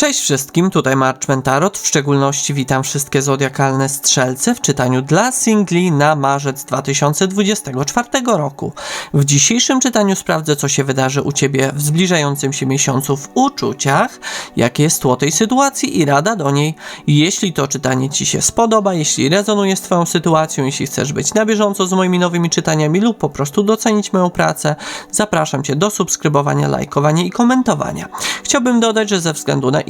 Cześć wszystkim, tutaj March Tarot. W szczególności witam wszystkie zodiakalne strzelce w czytaniu dla singli na marzec 2024 roku. W dzisiejszym czytaniu sprawdzę, co się wydarzy u Ciebie w zbliżającym się miesiącu w uczuciach, jakie jest tło tej sytuacji i rada do niej. Jeśli to czytanie Ci się spodoba, jeśli rezonuje z Twoją sytuacją, jeśli chcesz być na bieżąco z moimi nowymi czytaniami lub po prostu docenić moją pracę, zapraszam Cię do subskrybowania, lajkowania i komentowania. Chciałbym dodać, że ze względu na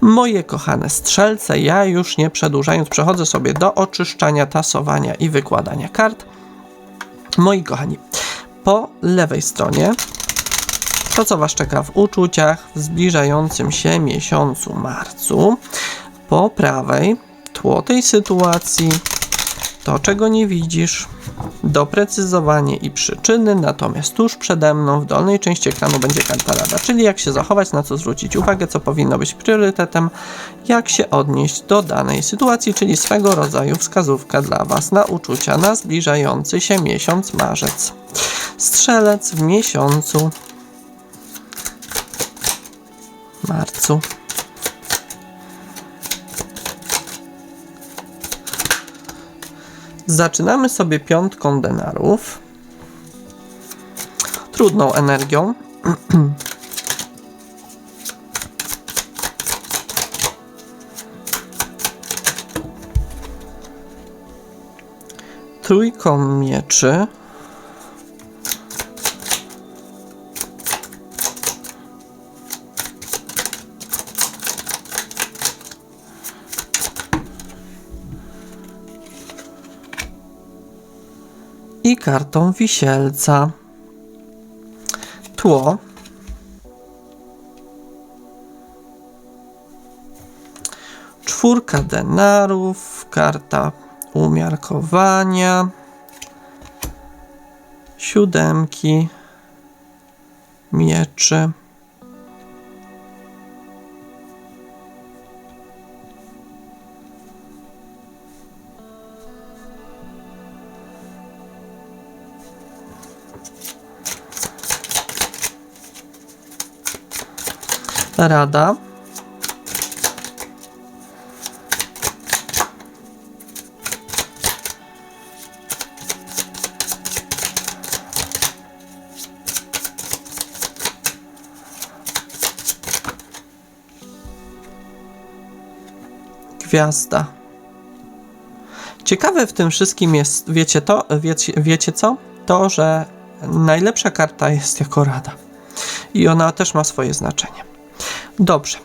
Moje kochane strzelce, ja już nie przedłużając, przechodzę sobie do oczyszczania, tasowania i wykładania kart. Moi kochani, po lewej stronie to, co Was czeka w uczuciach w zbliżającym się miesiącu marcu. Po prawej tło tej sytuacji, to czego nie widzisz, doprecyzowanie i przyczyny, natomiast tuż przede mną w dolnej części ekranu będzie karta rada, czyli jak się zachować, na co zwrócić uwagę, co powinno być priorytetem, jak się odnieść do danej sytuacji, czyli swego rodzaju wskazówka dla Was na uczucia na zbliżający się miesiąc marzec. Strzelec w miesiącu marcu. Zaczynamy sobie piątką denarów. Trudną energią. Trójką mieczy. I kartą wisielca. Tło. Czwórka denarów, karta umiarkowania, siódemki, mieczy. Rada. Gwiazda. Ciekawe w tym wszystkim jest, wiecie to, wiecie, wiecie co? To, że najlepsza karta jest jako rada. I ona też ma swoje znaczenie. Dobrze.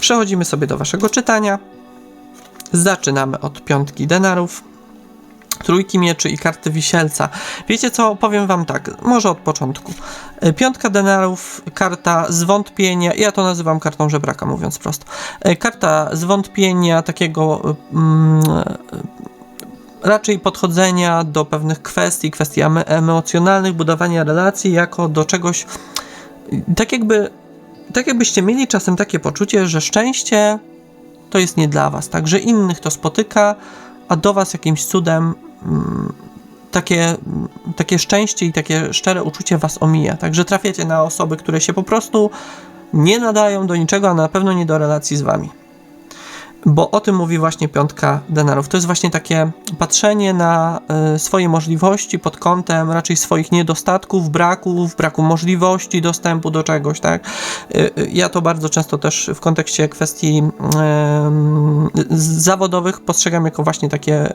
Przechodzimy sobie do waszego czytania. Zaczynamy od piątki denarów, trójki mieczy i karty wisielca. Wiecie co? Powiem wam tak, może od początku. E, piątka denarów, karta zwątpienia, ja to nazywam kartą żebraka, mówiąc prosto. E, karta zwątpienia, takiego mm, raczej podchodzenia do pewnych kwestii, kwestii emocjonalnych, budowania relacji jako do czegoś, tak jakby tak jakbyście mieli czasem takie poczucie, że szczęście to jest nie dla was, tak, że innych to spotyka, a do was jakimś cudem mm, takie, takie szczęście i takie szczere uczucie was omija, także trafiacie na osoby, które się po prostu nie nadają do niczego, a na pewno nie do relacji z wami bo o tym mówi właśnie piątka denarów. To jest właśnie takie patrzenie na y, swoje możliwości pod kątem raczej swoich niedostatków, braków, braku możliwości dostępu do czegoś, tak? Y, y, ja to bardzo często też w kontekście kwestii zawodowych postrzegam jako właśnie takie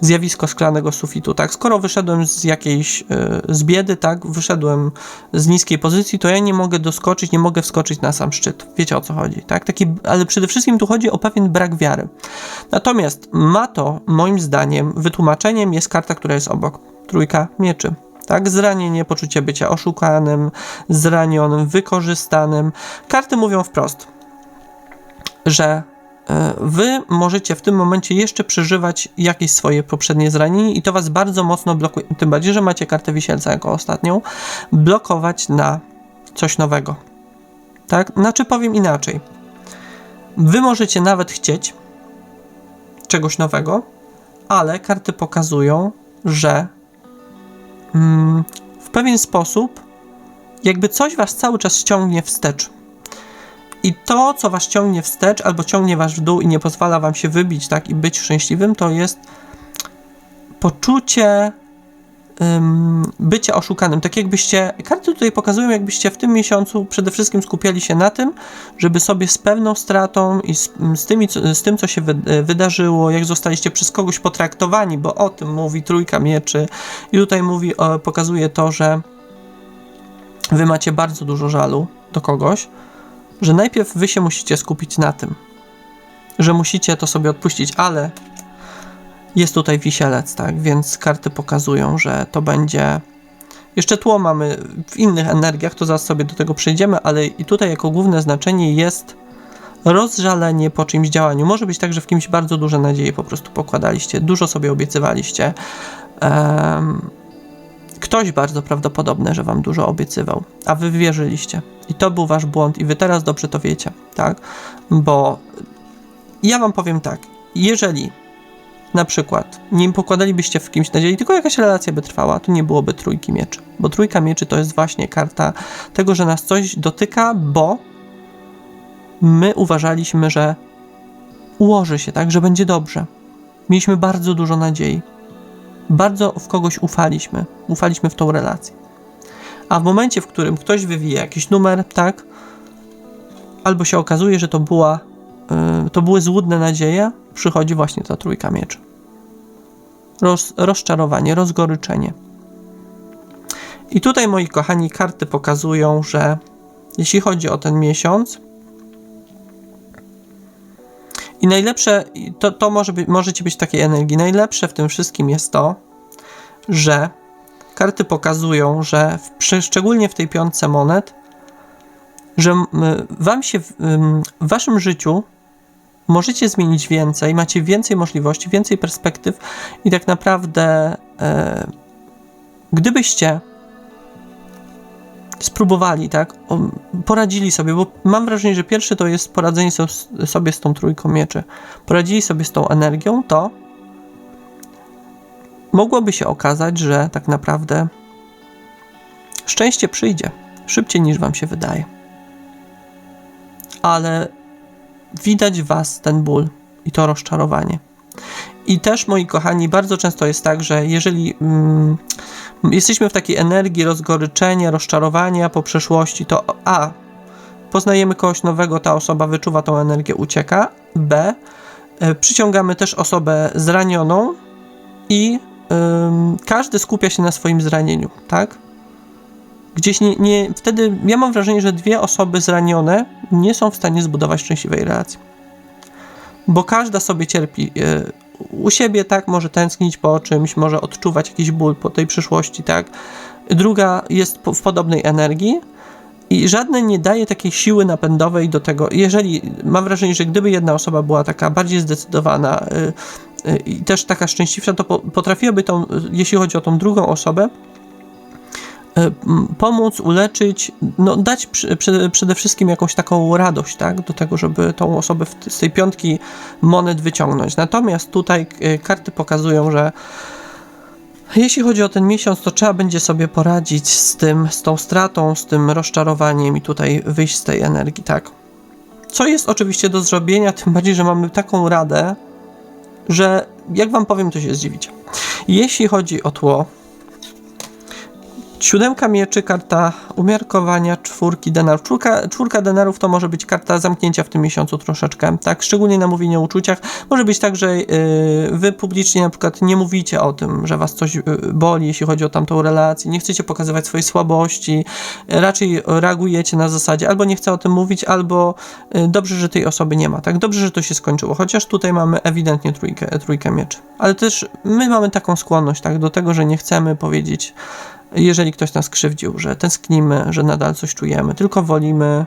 zjawisko szklanego sufitu, tak? Skoro wyszedłem z jakiejś, z biedy, tak? Wyszedłem z niskiej pozycji, to ja nie mogę doskoczyć, nie mogę wskoczyć na sam szczyt. Wiecie o co chodzi, tak? Taki, ale przede wszystkim tu chodzi o pewien brak wiary. Natomiast ma to, moim zdaniem, wytłumaczeniem jest karta, która jest obok. Trójka mieczy. Tak, zranienie, poczucie bycia oszukanym, zranionym, wykorzystanym. Karty mówią wprost, że e, wy możecie w tym momencie jeszcze przeżywać jakieś swoje poprzednie zranienie i to was bardzo mocno blokuje, tym bardziej, że macie kartę wisielca jako ostatnią, blokować na coś nowego. Tak? Znaczy powiem inaczej. Wy możecie nawet chcieć czegoś nowego, ale karty pokazują, że mm, w pewien sposób jakby coś was cały czas ciągnie wstecz. I to, co was ciągnie wstecz, albo ciągnie was w dół i nie pozwala wam się wybić, tak, i być szczęśliwym, to jest poczucie ym, bycia oszukanym. Tak jakbyście, karty tutaj pokazują, jakbyście w tym miesiącu przede wszystkim skupiali się na tym, żeby sobie z pewną stratą i z, z, tymi, z tym, co się wy, wydarzyło, jak zostaliście przez kogoś potraktowani, bo o tym mówi Trójka Mieczy i tutaj mówi, pokazuje to, że wy macie bardzo dużo żalu do kogoś, że najpierw wy się musicie skupić na tym, że musicie to sobie odpuścić, ale jest tutaj wisielec, tak, więc karty pokazują, że to będzie. Jeszcze tło mamy w innych energiach, to zaraz sobie do tego przejdziemy, ale i tutaj jako główne znaczenie jest rozżalenie po czymś działaniu. Może być tak, że w kimś bardzo duże nadzieje po prostu pokładaliście, dużo sobie obiecywaliście. Em, ktoś bardzo prawdopodobne, że wam dużo obiecywał, a wy wierzyliście. I to był wasz błąd i wy teraz dobrze to wiecie, tak? Bo ja wam powiem tak, jeżeli na przykład nie pokładalibyście w kimś nadziei, tylko jakaś relacja by trwała, to nie byłoby trójki mieczy. Bo trójka mieczy to jest właśnie karta tego, że nas coś dotyka, bo my uważaliśmy, że ułoży się, tak, że będzie dobrze. Mieliśmy bardzo dużo nadziei. Bardzo w kogoś ufaliśmy. Ufaliśmy w tą relację. A w momencie, w którym ktoś wywija jakiś numer, tak, albo się okazuje, że to była y, to były złudne nadzieje, przychodzi właśnie ta trójka mieczy. Roz, rozczarowanie, rozgoryczenie. I tutaj, moi kochani, karty pokazują, że jeśli chodzi o ten miesiąc, i najlepsze, to, to może być, możecie być takiej energii, najlepsze w tym wszystkim jest to, że karty pokazują, że w, szczególnie w tej piątce monet, że wam się w, w waszym życiu możecie zmienić więcej, macie więcej możliwości, więcej perspektyw i tak naprawdę e, gdybyście spróbowali, tak, o, poradzili sobie, bo mam wrażenie, że pierwszy to jest poradzenie so, sobie z tą trójką mieczy, poradzili sobie z tą energią, to mogłoby się okazać, że tak naprawdę szczęście przyjdzie szybciej niż wam się wydaje. Ale widać was ten ból i to rozczarowanie. I też, moi kochani, bardzo często jest tak, że jeżeli mm, jesteśmy w takiej energii rozgoryczenia, rozczarowania po przeszłości, to A. Poznajemy kogoś nowego, ta osoba wyczuwa tą energię, ucieka. B. y, Przyciągamy też osobę zranioną i ym, każdy skupia się na swoim zranieniu, tak? Gdzieś nie, nie, wtedy ja mam wrażenie, że dwie osoby zranione nie są w stanie zbudować szczęśliwej relacji. Bo każda sobie cierpi y, u siebie, tak, może tęsknić po czymś, może odczuwać jakiś ból po tej przyszłości, tak. Druga jest w podobnej energii i żadne nie daje takiej siły napędowej do tego. Jeżeli mam wrażenie, że gdyby jedna osoba była taka bardziej zdecydowana y, y, i też taka szczęśliwsza, to po, potrafiłaby tą, jeśli chodzi o tą drugą osobę, y, pomóc, uleczyć, no dać przede wszystkim jakąś taką radość, tak, do tego, żeby tą osobę w, z tej piątki monet wyciągnąć. Natomiast tutaj y, karty pokazują, że jeśli chodzi o ten miesiąc, to trzeba będzie sobie poradzić z tym, z tą stratą, z tym rozczarowaniem i tutaj wyjść z tej energii, tak. Co jest oczywiście do zrobienia, tym bardziej, że mamy taką radę, że jak wam powiem, to się zdziwicie. Jeśli chodzi o tło, Siódemka mieczy, karta umiarkowania, czwórki denarów. Czwórka, czwórka denarów to może być karta zamknięcia w tym miesiącu troszeczkę, tak? Szczególnie na mówienie o uczuciach. Może być tak, że yy, wy publicznie na przykład nie mówicie o tym, że was coś yy, boli, jeśli chodzi o tamtą relację, nie chcecie pokazywać swojej słabości, raczej reagujecie na zasadzie albo nie chcę o tym mówić, albo yy, dobrze, że tej osoby nie ma, tak? Dobrze, że to się skończyło, chociaż tutaj mamy ewidentnie trójkę, trójkę mieczy. Ale też my mamy taką skłonność, tak? Do tego, że nie chcemy powiedzieć jeżeli ktoś nas krzywdził, że tęsknimy, że nadal coś czujemy, tylko wolimy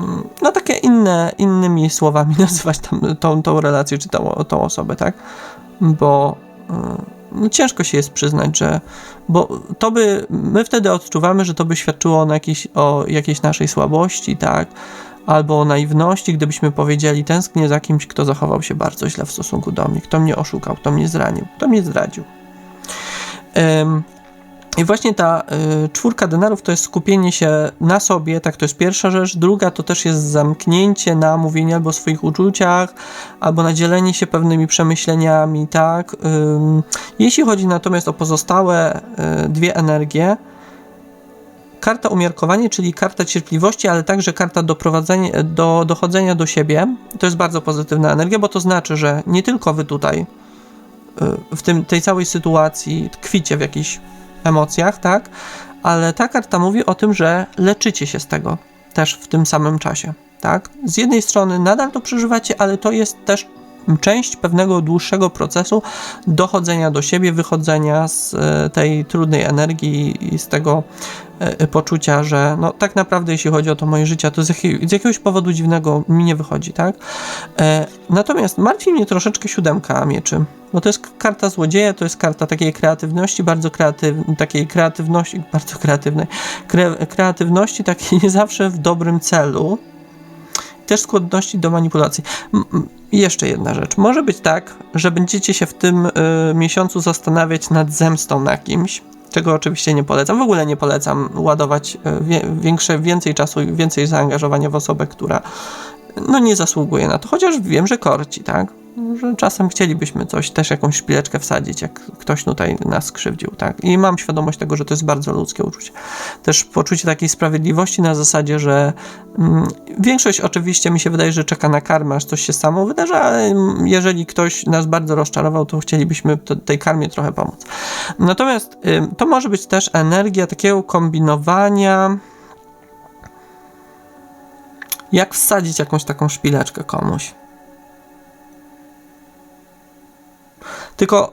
mm, no takie inne, innymi słowami nazywać tam, tą, tą relację czy tą, tą osobę, tak? Bo y, no ciężko się jest przyznać, że bo to by, my wtedy odczuwamy, że to by świadczyło jakiejś, o jakiejś naszej słabości, tak? Albo o naiwności, gdybyśmy powiedzieli, tęsknię za kimś, kto zachował się bardzo źle w stosunku do mnie, kto mnie oszukał, kto mnie zranił, kto mnie zdradził. Ym, i właśnie ta y, czwórka denarów to jest skupienie się na sobie, tak to jest pierwsza rzecz. Druga to też jest zamknięcie na mówienie albo o swoich uczuciach, albo na dzielenie się pewnymi przemyśleniami, tak. Ym, jeśli chodzi natomiast o pozostałe y, dwie energie, karta umiarkowanie, czyli karta cierpliwości, ale także karta doprowadzenia, do dochodzenia do siebie, to jest bardzo pozytywna energia, bo to znaczy, że nie tylko wy tutaj y, w tym, tej całej sytuacji tkwicie w jakichś emocjach, tak? Ale ta karta mówi o tym, że leczycie się z tego też w tym samym czasie, tak? Z jednej strony nadal to przeżywacie, ale to jest też część pewnego dłuższego procesu dochodzenia do siebie, wychodzenia z e, tej trudnej energii i z tego e, poczucia, że no tak naprawdę jeśli chodzi o to moje życie, to z, z jakiegoś powodu dziwnego mi nie wychodzi, tak? E, natomiast martwi mnie troszeczkę siódemka mieczy, bo to jest karta złodzieja, to jest karta takiej kreatywności, bardzo kreatyw, takiej kreatywności, bardzo kreatywnej, kre, kreatywności takiej nie zawsze w dobrym celu, też skłonności do manipulacji. Jeszcze jedna rzecz. Może być tak, że będziecie się w tym y, miesiącu zastanawiać nad zemstą na kimś, czego oczywiście nie polecam. W ogóle nie polecam ładować y, większe, więcej czasu i więcej zaangażowania w osobę, która no nie zasługuje na to, chociaż wiem, że korci, tak? Że czasem chcielibyśmy coś, też jakąś szpileczkę wsadzić, jak ktoś tutaj nas skrzywdził, tak? I mam świadomość tego, że to jest bardzo ludzkie uczucie. Też poczucie takiej sprawiedliwości na zasadzie, że mm, większość oczywiście mi się wydaje, że czeka na karmę, aż coś się samo wydarzy, ale jeżeli ktoś nas bardzo rozczarował, to chcielibyśmy to, tej karmie trochę pomóc. Natomiast ym, to może być też energia takiego kombinowania jak wsadzić jakąś taką szpileczkę komuś. Tylko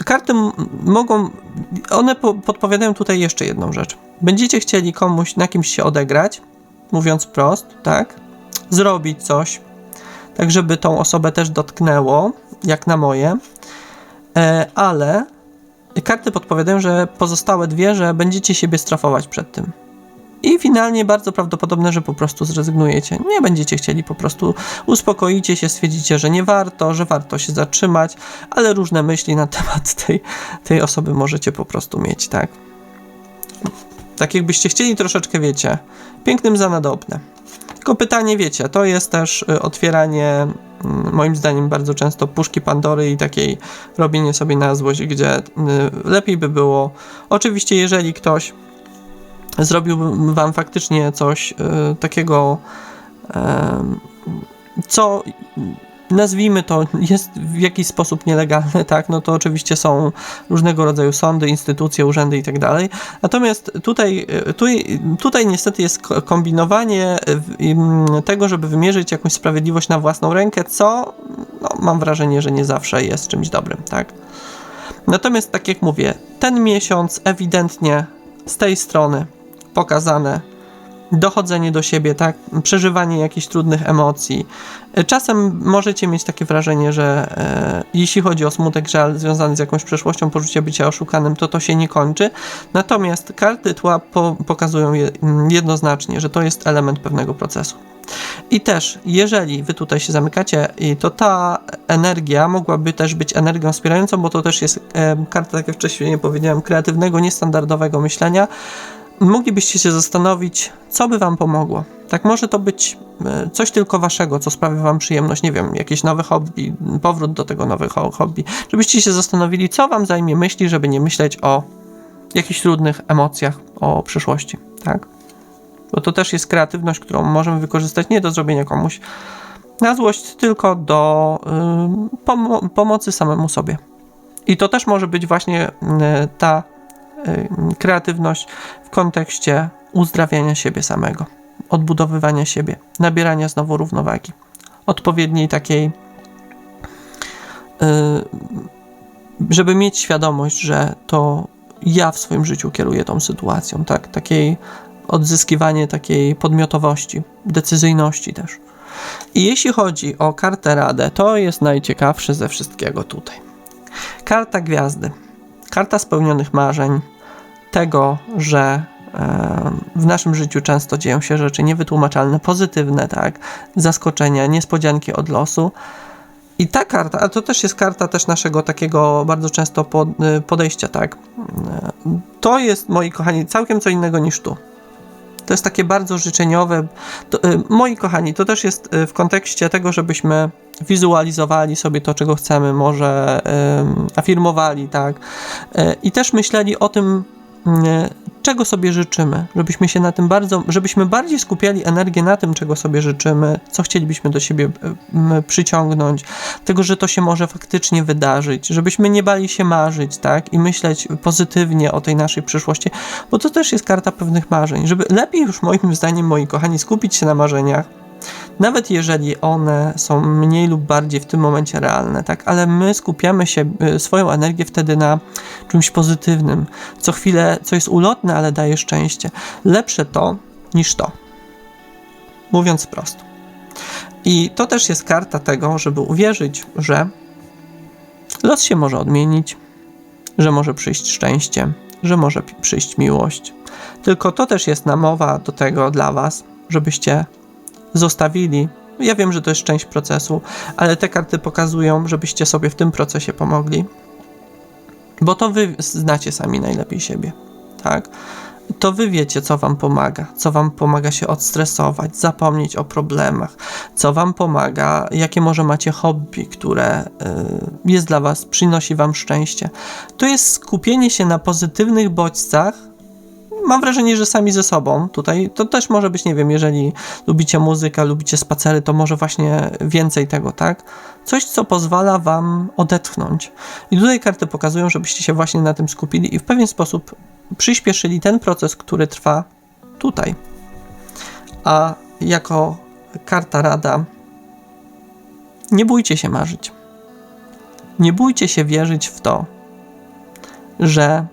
y, karty mogą, one po, podpowiadają tutaj jeszcze jedną rzecz. Będziecie chcieli komuś na kimś się odegrać, mówiąc prost, tak? Zrobić coś, tak żeby tą osobę też dotknęło, jak na moje, e, ale karty podpowiadają, że pozostałe dwie, że będziecie siebie strafować przed tym. I finalnie bardzo prawdopodobne, że po prostu zrezygnujecie. Nie będziecie chcieli, po prostu uspokoicie się, stwierdzicie, że nie warto, że warto się zatrzymać, ale różne myśli na temat tej, tej osoby możecie po prostu mieć, tak? Tak jakbyście chcieli troszeczkę, wiecie, pięknym za nadobne. Tylko pytanie, wiecie, to jest też y, otwieranie, mm, moim zdaniem, bardzo często puszki Pandory i takiej robienie sobie na złość, gdzie y, lepiej by było. Oczywiście, jeżeli ktoś zrobił wam faktycznie coś y, takiego, y, co nazwijmy to, jest w jakiś sposób nielegalne, tak, no to oczywiście są różnego rodzaju sądy, instytucje, urzędy i tak dalej. Natomiast tutaj, tutaj, tutaj niestety jest ko- kombinowanie tego, żeby wymierzyć jakąś sprawiedliwość na własną rękę, co no, mam wrażenie, że nie zawsze jest czymś dobrym, tak. Natomiast tak jak mówię, ten miesiąc ewidentnie z tej strony pokazane dochodzenie do siebie, tak, przeżywanie jakichś trudnych emocji. Czasem możecie mieć takie wrażenie, że e, jeśli chodzi o smutek, żal związany z jakąś przeszłością, poczucie bycia oszukanym, to to się nie kończy. Natomiast karty tła po, pokazują je, mm, jednoznacznie, że to jest element pewnego procesu. I też, jeżeli wy tutaj się zamykacie, to ta energia mogłaby też być energią wspierającą, bo to też jest e, karta, tak jak wcześniej powiedziałem, kreatywnego, niestandardowego myślenia, moglibyście się zastanowić, co by wam pomogło. Tak może to być e, coś tylko waszego, co sprawia wam przyjemność, nie wiem, jakieś nowe hobby, powrót do tego nowego hobby, żebyście się zastanowili, co wam zajmie myśli, żeby nie myśleć o jakichś trudnych emocjach, o przyszłości, tak? Bo to też jest kreatywność, którą możemy wykorzystać nie do zrobienia komuś na złość, tylko do y, pomo- pomocy samemu sobie. I to też może być właśnie y, ta kreatywność w kontekście uzdrawiania siebie samego, odbudowywania siebie, nabierania znowu równowagi, odpowiedniej takiej, y, żeby mieć świadomość, że to ja w swoim życiu kieruję tą sytuacją, tak? Takiej odzyskiwanie takiej podmiotowości, decyzyjności też. I jeśli chodzi o kartę Radę, to jest najciekawsze ze wszystkiego tutaj. Karta Gwiazdy. Karta spełnionych marzeń, tego, że e, w naszym życiu często dzieją się rzeczy niewytłumaczalne, pozytywne, tak, zaskoczenia, niespodzianki od losu. I ta karta, a to też jest karta też naszego takiego bardzo często y, podejścia, tak. E, To jest, moi kochani, całkiem co innego niż tu. To jest takie bardzo życzeniowe. To, moi kochani, to też jest w kontekście tego, żebyśmy wizualizowali sobie to, czego chcemy, może afirmowali, tak. Y, I też myśleli o tym, y, czego sobie życzymy, żebyśmy się na tym bardzo, żebyśmy bardziej skupiali energię na tym, czego sobie życzymy, co chcielibyśmy do siebie y, przyciągnąć, tego, że to się może faktycznie wydarzyć, żebyśmy nie bali się marzyć, tak, i myśleć pozytywnie o tej naszej przyszłości, bo to też jest karta pewnych marzeń, żeby lepiej już moim zdaniem, moi kochani, skupić się na marzeniach, nawet jeżeli one są mniej lub bardziej w tym momencie realne, tak, ale my skupiamy się, y, swoją energię wtedy na czymś pozytywnym, co chwilę, co jest ulotne, ale daje szczęście. Lepsze to niż to. Mówiąc wprost. I to też jest karta tego, żeby uwierzyć, że los się może odmienić, że może przyjść szczęście, że może przyjść miłość. Tylko to też jest namowa do tego dla Was, żebyście zostawili. Ja wiem, że to jest część procesu, ale te karty pokazują, żebyście sobie w tym procesie pomogli. Bo to wy znacie sami najlepiej siebie, tak? To wy wiecie, co wam pomaga, co wam pomaga się odstresować, zapomnieć o problemach, co wam pomaga, jakie może macie hobby, które y, jest dla was, przynosi wam szczęście. To jest skupienie się na pozytywnych bodźcach, mam wrażenie, że sami ze sobą tutaj, to też może być, nie wiem, jeżeli lubicie muzykę, lubicie spacery, to może właśnie więcej tego, tak? Coś, co pozwala wam odetchnąć. I tutaj karty pokazują, żebyście się właśnie na tym skupili i w pewien sposób przyspieszyli ten proces, który trwa tutaj. A jako karta rada, nie bójcie się marzyć. Nie bójcie się wierzyć w to, że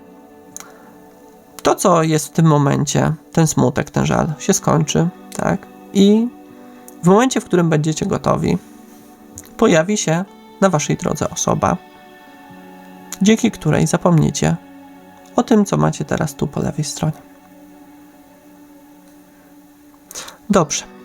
to, co jest w tym momencie, ten smutek, ten żal, się skończy, tak? I w momencie, w którym będziecie gotowi, pojawi się na waszej drodze osoba, dzięki której zapomniecie o tym, co macie teraz tu po lewej stronie. Dobrze.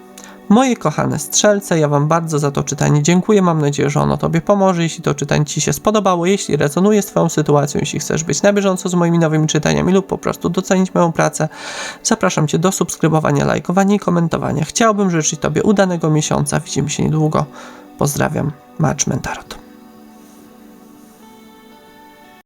Moje kochane strzelce, ja Wam bardzo za to czytanie dziękuję. Mam nadzieję, że ono Tobie pomoże. Jeśli to czytanie Ci się spodobało, jeśli rezonuje z Twoją sytuacją, jeśli chcesz być na bieżąco z moimi nowymi czytaniami lub po prostu docenić moją pracę, zapraszam Cię do subskrybowania, lajkowania i komentowania. Chciałbym życzyć Tobie udanego miesiąca. Widzimy się niedługo. Pozdrawiam, Marcz Mentarot.